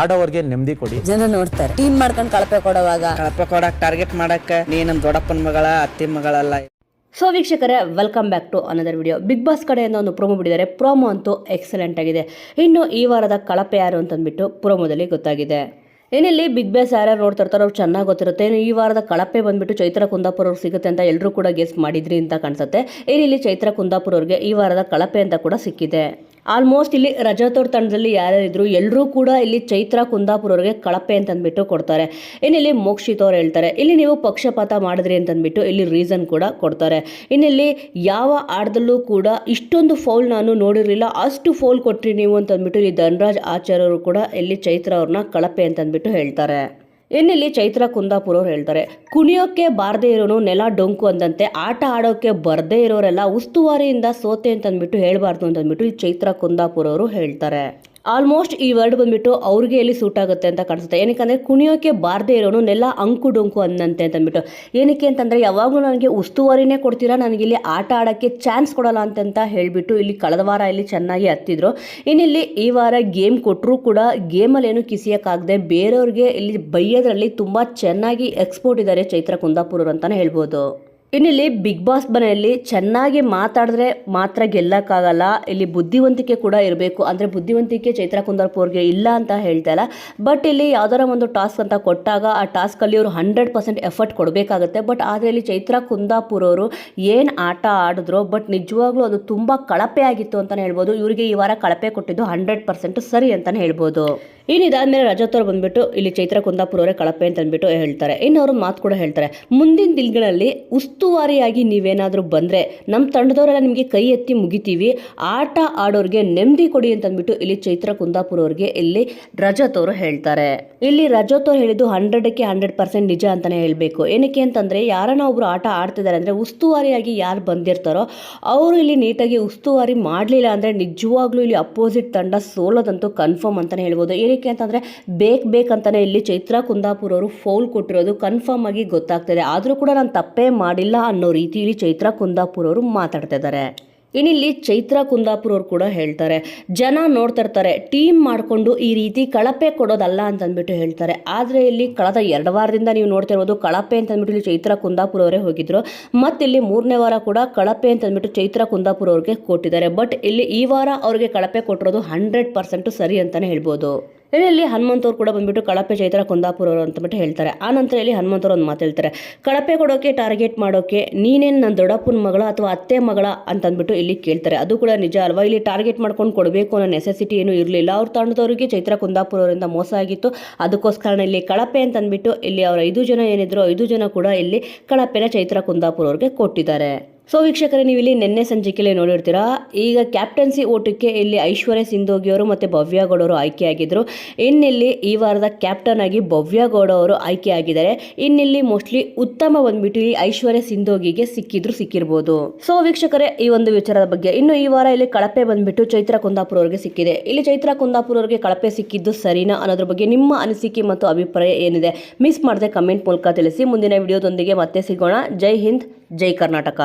ಆಡೋರ್ಗೆ ನೆಮ್ಮದಿ ಕೊಡಿ. ಜನ ನೋಡ್ತಾರೆ. ಟೀಮ್ ಮಾಡ್ಕೊಂಡು ಕಳಪೆ ಕೊಡುವಾಗ. ಕಳಪೆ ಕೊಡಕ್ ಟಾರ್ಗೆಟ್ ಮಾಡಕ್ಕೆ ನೀ ನಮ್ ದೊಡ್ಡಪ್ಪನ ಮಗಳ ಅತ್ತಿ ಮಗಳಲ್ಲ. ಸೊ ವೀಕ್ಷಕರೇ welcome back to another video Bigg Boss ಕಡೆಯಿಂದ ಒಂದು ಪ್ರೋಮೋ ಬಿಡಿದ್ದಾರೆ. ಪ್ರೋಮೋ ಅಂತೂ ಎಕ್ಸಲೆಂಟ್ ಆಗಿದೆ. ಇನ್ನು ಈ ವಾರದ ಕಳಪೆ ಯಾರು ಅಂತಂದ್ಬಿಟ್ಟು ಪ್ರೋಮೋದಲ್ಲಿ ಗೊತ್ತಾಗಿದೆ. ಏನಿಲ್ಲಿ ಬಿಗ್ ಬಾಸ್ ಯಾರ್ಯಾರು ನೋಡ್ತಾ ಇರ್ತಾರೆ ಅವ್ರು ಚೆನ್ನಾಗಿ ಗೊತ್ತಿರುತ್ತೆ. ಈ ವಾರದ ಕಳಪೆ ಬಂದ್ಬಿಟ್ಟು ಚೈತ್ರ ಕುಂದಾಪುರ ಅವ್ರಿಗೆ ಸಿಗುತ್ತೆ ಅಂತ ಎಲ್ಲರೂ ಕೂಡ ಗೆಸ್ ಮಾಡಿದ್ರಿ ಅಂತ ಕಾಣಿಸುತ್ತೆ. ಏನಿಲ್ಲಿ ಚೈತ್ರ ಕುಂದಾಪುರ ಅವ್ರಿಗೆ ಈ ವಾರದ ಕಳಪೆ ಅಂತ ಕೂಡ ಸಿಕ್ಕಿದೆ. ಆಲ್ಮೋಸ್ಟ್ ಇಲ್ಲಿ ರಜತ್ ಅವ್ರ ತಂಡದಲ್ಲಿ ಯಾರ್ಯಾರಿದ್ರು ಎಲ್ಲರೂ ಕೂಡ ಇಲ್ಲಿ ಚೈತ್ರ ಕುಂದಾಪುರ ಅವ್ರಿಗೆ ಕಳಪೆ ಅಂತಂದ್ಬಿಟ್ಟು ಕೊಡ್ತಾರೆ. ಇನ್ನಿಲ್ಲಿ ಮೋಕ್ಷಿತ್ ಅವ್ರು ಹೇಳ್ತಾರೆ, ಇಲ್ಲಿ ನೀವು ಪಕ್ಷಪಾತ ಮಾಡಿದ್ರಿ ಅಂತಂದ್ಬಿಟ್ಟು ಇಲ್ಲಿ ರೀಸನ್ ಕೂಡ ಕೊಡ್ತಾರೆ. ಇನ್ನಿಲ್ಲಿ ಯಾವ ಆಟದಲ್ಲೂ ಕೂಡ ಇಷ್ಟೊಂದು ಫೌಲ್ ನಾನು ನೋಡಿರಲಿಲ್ಲ, ಅಷ್ಟು ಫೌಲ್ ಕೊಟ್ರಿ ನೀವು ಅಂತಂದ್ಬಿಟ್ಟು ಇಲ್ಲಿ ಧನರಾಜ್ ಆಚಾರ್ಯರು ಕೂಡ ಇಲ್ಲಿ ಚೈತ್ರ ಅವ್ರನ್ನ ಕಳಪೆ ಅಂತಂದ್ಬಿಟ್ಟು ಹೇಳ್ತಾರೆ. ಇನ್ನಿಲ್ಲಿ ಚೈತ್ರ ಕುಂದಾಪುರ ಅವ್ರು ಹೇಳ್ತಾರೆ ಕುಣಿಯೋಕ್ಕೆ ಬಾರದೇ ಇರೋನು ನೆಲ ಡೊಂಕು ಅಂದಂತೆ, ಆಟ ಆಡೋಕ್ಕೆ ಬರದೇ ಇರೋರೆಲ್ಲ ಉಸ್ತುವಾರಿಯಿಂದ ಸೋತೆ ಅಂತಂದ್ಬಿಟ್ಟು ಹೇಳಬಾರ್ದು ಅಂತಂದ್ಬಿಟ್ಟು ಈ ಚೈತ್ರ ಕುಂದಾಪುರ ಅವರು ಹೇಳ್ತಾರೆ. ಆಲ್ಮೋಸ್ಟ್ ಈ ವರ್ಡ್ ಬಂದ್ಬಿಟ್ಟು ಅವ್ರಿಗೆ ಎಲ್ಲಿ ಸೂಟ್ ಆಗುತ್ತೆ ಅಂತ ಕಾಣಿಸುತ್ತೆ. ಏನಕ್ಕೆ ಅಂದರೆ ಕುಣಿಯೋಕ್ಕೆ ಬಾರದೇ ಇರೋನು ನೆಲ ಅಂಕು ಡೊಂಕು ಅಂದಂತೆ ಅಂತಂದ್ಬಿಟ್ಟು. ಏನಕ್ಕೆ ಅಂತಂದರೆ ಯಾವಾಗಲೂ ನನಗೆ ಉಸ್ತುವಾರಿನೇ ಕೊಡ್ತೀರಾ, ನನಗೆ ಇಲ್ಲಿ ಆಟ ಆಡೋಕ್ಕೆ ಚಾನ್ಸ್ ಕೊಡೋಲ್ಲ ಅಂತಂತ ಹೇಳಿಬಿಟ್ಟು ಇಲ್ಲಿ ಕಳೆದ ವಾರ ಇಲ್ಲಿ ಚೆನ್ನಾಗಿ ಹತ್ತಿದ್ರು. ಇನ್ನಿಲ್ಲಿ ಈ ವಾರ ಗೇಮ್ ಕೊಟ್ಟರೂ ಕೂಡ ಗೇಮಲ್ಲಿ ಏನು ಕಿಸಿಯೋಕ್ಕಾಗದೆ ಬೇರೆಯವ್ರಿಗೆ ಇಲ್ಲಿ ಬೈಯೋದ್ರಲ್ಲಿ ತುಂಬ ಚೆನ್ನಾಗಿ ಎಕ್ಸ್ಪೋರ್ಟ್ ಇದ್ದಾರೆ ಚೈತ್ರ ಕುಂದಾಪುರರು ಅಂತಲೇ ಹೇಳ್ಬೋದು. ಇನ್ನಿಲ್ಲಿ ಬಿಗ್ ಬಾಸ್ ಮನೆಯಲ್ಲಿ ಚೆನ್ನಾಗಿ ಮಾತಾಡಿದ್ರೆ ಮಾತ್ರ ಗೆಲ್ಲಕ್ಕಾಗಲ್ಲ, ಇಲ್ಲಿ ಬುದ್ಧಿವಂತಿಕೆ ಕೂಡ ಇರಬೇಕು. ಅಂದರೆ ಬುದ್ಧಿವಂತಿಕೆ ಚೈತ್ರ ಕುಂದರ್ಪುರ್ಗೆ ಇಲ್ಲ ಅಂತ ಹೇಳ್ತಾ ಬಟ್ ಇಲ್ಲಿ ಯಾವ್ದಾರ ಒಂದು ಟಾಸ್ಕ್ ಅಂತ ಕೊಟ್ಟಾಗ ಆ ಟಾಸ್ಕಲ್ಲಿ ಅವರು ಹಂಡ್ರೆಡ್ ಪರ್ಸೆಂಟ್ ಎಫರ್ಟ್ ಕೊಡಬೇಕಾಗುತ್ತೆ. ಬಟ್ ಆದರೆ ಇಲ್ಲಿ ಚೈತ್ರ ಕುಂದಾಪುರ್ ಅವರು ಏನು ಆಟ ಆಡಿದ್ರು ಬಟ್ ನಿಜವಾಗ್ಲೂ ಅದು ತುಂಬ ಕಳಪೆ ಆಗಿತ್ತು ಅಂತಲೇ ಹೇಳ್ಬೋದು. ಇವರಿಗೆ ಈ ವಾರ ಕಳಪೆ ಕೊಟ್ಟಿದ್ದು ಹಂಡ್ರೆಡ್ ಪರ್ಸೆಂಟ್ ಸರಿ ಅಂತಲೇ ಹೇಳ್ಬೋದು. ಇನ್ನು ಇದಾದ್ಮೇಲೆ ರಜತ್ ಅವರು ಬಂದ್ಬಿಟ್ಟು ಇಲ್ಲಿ ಚೈತ್ರ ಕುಂದಾಪುರ ಅವರೇ ಕಳಪೆ ಅಂತ ಅಂದ್ಬಿಟ್ಟು ಹೇಳ್ತಾರೆ. ಇನ್ನು ಅವರು ಮಾತು ಕೂಡ ಹೇಳ್ತಾರೆ. ಮುಂದಿನ ದಿನಗಳಲ್ಲಿ ಉಸ್ತುವಾರಿಯಾಗಿ ನೀವೇನಾದರೂ ಬಂದರೆ ನಮ್ಮ ತಂಡದವರೆಲ್ಲ ನಿಮಗೆ ಕೈ ಎತ್ತಿ ಮುಗಿತೀವಿ. ಆಟ ಆಡೋರಿಗೆ ನೆಮ್ಮದಿ ಕೊಡಿ ಅಂತ ಅಂದ್ಬಿಟ್ಟು ಇಲ್ಲಿ ಚೈತ್ರ ಕುಂದಾಪುರ ಅವರಿಗೆ ಇಲ್ಲಿ ರಜತ್ ಅವರು ಹೇಳ್ತಾರೆ. ಇಲ್ಲಿ ರಜತ್ ಅವರು ಹೇಳಿದ್ದು ಹಂಡ್ರೆಡಕ್ಕೆ ಹಂಡ್ರೆಡ್ ಪರ್ಸೆಂಟ್ ನಿಜ ಅಂತಾನೆ ಹೇಳಬೇಕು. ಏನಕ್ಕೆ ಅಂತಂದ್ರೆ ಯಾರನ್ನ ಒಬ್ರು ಆಟ ಆಡ್ತಿದ್ದಾರೆ ಅಂದ್ರೆ ಉಸ್ತುವಾರಿಯಾಗಿ ಯಾರು ಬಂದಿರ್ತಾರೋ ಅವರು ಇಲ್ಲಿ ನೀಟಾಗಿ ಉಸ್ತುವಾರಿ ಮಾಡಲಿಲ್ಲ ಅಂದ್ರೆ ನಿಜವಾಗ್ಲೂ ಇಲ್ಲಿ ಅಪೋಸಿಟ್ ತಂಡ ಸೋಲೋದಂತೂ ಕನ್ಫರ್ಮ್ ಅಂತಾನೆ ಹೇಳ್ಬೋದು. ಏನಕ್ಕೆ ಅಂತಂದ್ರೆ ಬೇಕ್ ಬೇಕಂತಾನೆ ಇಲ್ಲಿ ಚೈತ್ರ ಕುಂದಾಪುರ ಅವರು ಫೌಲ್ ಕೊಟ್ಟಿರೋದು ಕನ್ಫರ್ಮ್ ಆಗಿ ಗೊತ್ತಾಗ್ತದೆ. ಆದರೂ ಕೂಡ ನಾನು ತಪ್ಪೇ ಮಾಡಿಲ್ಲ. ಅನ್ನೋ ರೀತಿಯಲ್ಲಿ ಚೈತ್ರ ಕುಂದಾಪುರ ಅವರು ಮಾತಾಡ್ತಾ ಇದ್ದಾರೆ. ಇನ್ನಿಲ್ಲಿ ಚೈತ್ರ ಕುಂದಾಪುರ ಅವರು ಕೂಡ ಹೇಳ್ತಾರೆ, ಜನ ನೋಡ್ತಾ ಇರ್ತಾರೆ ಟೀಮ್ ಮಾಡಿಕೊಂಡು ಈ ರೀತಿ ಕಳಪೆ ಕೊಡೋದಲ್ಲ ಅಂತ ಅಂದ್ಬಿಟ್ಟು ಹೇಳ್ತಾರೆ. ಆದರೆ ಇಲ್ಲಿ ಕಳೆದ ಎರಡು ವಾರದಿಂದ ನೀವು ನೋಡ್ತಾ ಇರ್ಬೋದು, ಕಳಪೆ ಅಂತ ಅಂದ್ಬಿಟ್ಟು ಇಲ್ಲಿ ಚೈತ್ರ ಕುಂದಾಪುರ ಅವರೇ ಹೋಗಿದ್ರು. ಮತ್ತು ಇಲ್ಲಿ ಮೂರನೇ ವಾರ ಕೂಡ ಕಳಪೆ ಅಂತ ಅಂದ್ಬಿಟ್ಟು ಚೈತ್ರ ಕುಂದಾಪುರ ಅವ್ರಿಗೆ ಕೊಟ್ಟಿದ್ದಾರೆ. ಬಟ್ ಇಲ್ಲಿ ಈ ವಾರ ಅವ್ರಿಗೆ ಕಳಪೆ ಕೊಟ್ಟಿರೋದು ಹಂಡ್ರೆಡ್ ಪರ್ಸೆಂಟು ಸರಿ ಅಂತಲೇ ಹೇಳ್ಬೋದು. ಇಲ್ಲಿ ಹನುಮಂತವ್ರು ಕೂಡ ಬಂದ್ಬಿಟ್ಟು ಕಳಪೆ ಚೈತ್ರ ಅವರು ಅಂತಬಿಟ್ಟು ಹೇಳ್ತಾರೆ. ಆ ನಂತರ ಇಲ್ಲಿ ಹನುಮಂತವ್ರು ಒಂದು ಮಾತು ಹೇಳ್ತಾರೆ. ಕಳಪೆ ಕೊಡೋಕೆ, ಟಾರ್ಗೆಟ್ ಮಾಡೋಕೆ ನೀನೇನು ನನ್ನ ದೊಡ್ಡಪ್ಪನ ಮಗಳ ಅಥವಾ ಅತ್ತೆ ಮಗಳ ಅಂತಂದ್ಬಿಟ್ಟು ಇಲ್ಲಿ ಕೇಳ್ತಾರೆ. ಅದು ಕೂಡ ನಿಜ ಅಲ್ವಾ? ಇಲ್ಲಿ ಟಾರ್ಗೆಟ್ ಮಾಡ್ಕೊಂಡು ಕೊಡಬೇಕು ಅನ್ನೋ ನೆಸೆಸಿಟಿ ಏನೂ ಇರಲಿಲ್ಲ. ಅವ್ರ ತಂಡದವರಿಗೆ ಚೈತ್ರ ಕುಂದಾಪುರವರಿಂದ ಮೋಸ ಆಗಿತ್ತು. ಅದಕ್ಕೋಸ್ಕರ ಇಲ್ಲಿ ಕಳಪೆ ಅಂತಂದ್ಬಿಟ್ಟು ಇಲ್ಲಿ ಅವರ ಐದು ಜನ ಏನಿದ್ರು ಐದು ಜನ ಕೂಡ ಇಲ್ಲಿ ಕಳಪೆನ ಚೈತ್ರ ಕುಂದಾಪುರ ಅವ್ರಿಗೆ ಕೊಟ್ಟಿದ್ದಾರೆ. ಸೊ ವೀಕ್ಷಕರೇ ನೀವು ಇಲ್ಲಿ ನಿನ್ನೆ ಸಂಚಿಕೆಯಲ್ಲಿ ನೋಡಿರ್ತೀರಾ, ಈಗ ಕ್ಯಾಪ್ಟನ್ಸಿ ಓಟಕ್ಕೆ ಇಲ್ಲಿ ಐಶ್ವರ್ಯ ಸಿಂಧೋಗಿಯವರು ಮತ್ತು ಭವ್ಯ ಗೌಡವರು ಆಯ್ಕೆಯಾಗಿದ್ದರು ಇನ್ನಿಲ್ಲಿ ಈ ವಾರದ ಕ್ಯಾಪ್ಟನ್ ಆಗಿ ಭವ್ಯ ಗೌಡವರು ಆಯ್ಕೆಯಾಗಿದ್ದಾರೆ. ಇನ್ನಿಲ್ಲಿ ಮೋಸ್ಟ್ಲಿ ಉತ್ತಮ ಬಂದ್ಬಿಟ್ಟು ಇಲ್ಲಿ ಐಶ್ವರ್ಯ ಸಿಂಧೋಗಿಗೆ ಸಿಕ್ಕಿದ್ರು, ಸಿಕ್ಕಿರ್ಬೋದು. ಸೊ ವೀಕ್ಷಕರೇ, ಈ ಒಂದು ವಿಚಾರದ ಬಗ್ಗೆ. ಇನ್ನು ಈ ವಾರ ಇಲ್ಲಿ ಕಳಪೆ ಬಂದ್ಬಿಟ್ಟು ಚೈತ್ರ ಕುಂದಾಪುರ ಅವರಿಗೆ ಸಿಕ್ಕಿದೆ. ಇಲ್ಲಿ ಚೈತ್ರ ಕುಂದಾಪುರ ಅವರಿಗೆ ಕಳಪೆ ಸಿಕ್ಕಿದ್ದು ಸರಿನಾ ಅನ್ನೋದ್ರ ಬಗ್ಗೆ ನಿಮ್ಮ ಅನಿಸಿಕೆ ಮತ್ತು ಅಭಿಪ್ರಾಯ ಏನಿದೆ ಮಿಸ್ ಮಾಡದೆ ಕಮೆಂಟ್ ಮೂಲಕ ತಿಳಿಸಿ. ಮುಂದಿನ ವಿಡಿಯೋದೊಂದಿಗೆ ಮತ್ತೆ ಸಿಗೋಣ. ಜೈ ಹಿಂದ್, ಜೈ ಕರ್ನಾಟಕ.